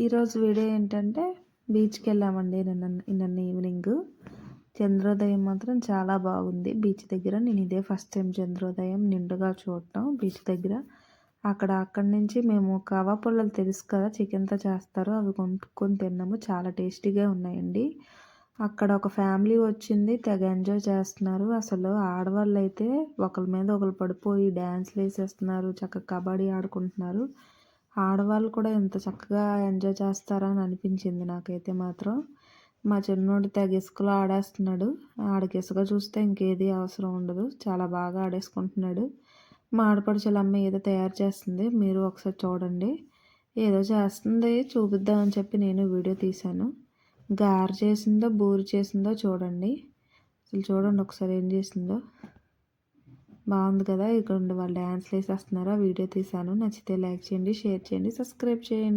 ఈరోజు వీడియో ఏంటంటే బీచ్కి వెళ్ళామండి నిన్న నిన్న ఈవినింగ్. చంద్రోదయం మాత్రం చాలా బాగుంది. బీచ్ దగ్గర నేను ఇదే ఫస్ట్ టైం చంద్రోదయం నిండుగా చూడటం బీచ్ దగ్గర. అక్కడ అక్కడి నుంచి మేము కవా పుల్లలు తెలుసు కదా చికెన్తో చేస్తారు. అవి కొనుక్కొని తిన్నాము. చాలా టేస్టీగా ఉన్నాయండి. అక్కడ ఒక ఫ్యామిలీ వచ్చింది. తెగ ఎంజాయ్ చేస్తున్నారు. అసలు ఆడవాళ్ళు అయితే ఒకరి మీద ఒకరు పడిపోయి డ్యాన్స్లు వేసేస్తున్నారు. చక్కగా కబడ్డీ ఆడుకుంటున్నారు. ఆడవాళ్ళు కూడా ఎంత చక్కగా ఎంజాయ్ చేస్తారని అనిపించింది నాకైతే మాత్రం. మా చిన్నోడు తెగ ఇసుకలో ఆడేస్తున్నాడు. ఆడికి ఇసుక చూస్తే ఇంకేది అవసరం ఉండదు. చాలా బాగా ఆడేసుకుంటున్నాడు. మా ఆడపడుచుల అమ్మ ఏదో తయారు చేస్తుంది. మీరు ఒకసారి చూడండి. ఏదో చేస్తుంది చూపిద్దామని చెప్పి నేను వీడియో తీశాను. గారు చేసిందో బూరి చేసిందో చూడండి. అసలు చూడండి ఒకసారి ఏం చేసిందో. బాగుంది కదా? ఇక్కడ వాళ్ళు డ్యాన్స్లు ఆ వీడియో తీశాను. నచ్చితే లైక్ చేయండి షేర్ చేయండి సబ్స్క్రైబ్ చేయండి.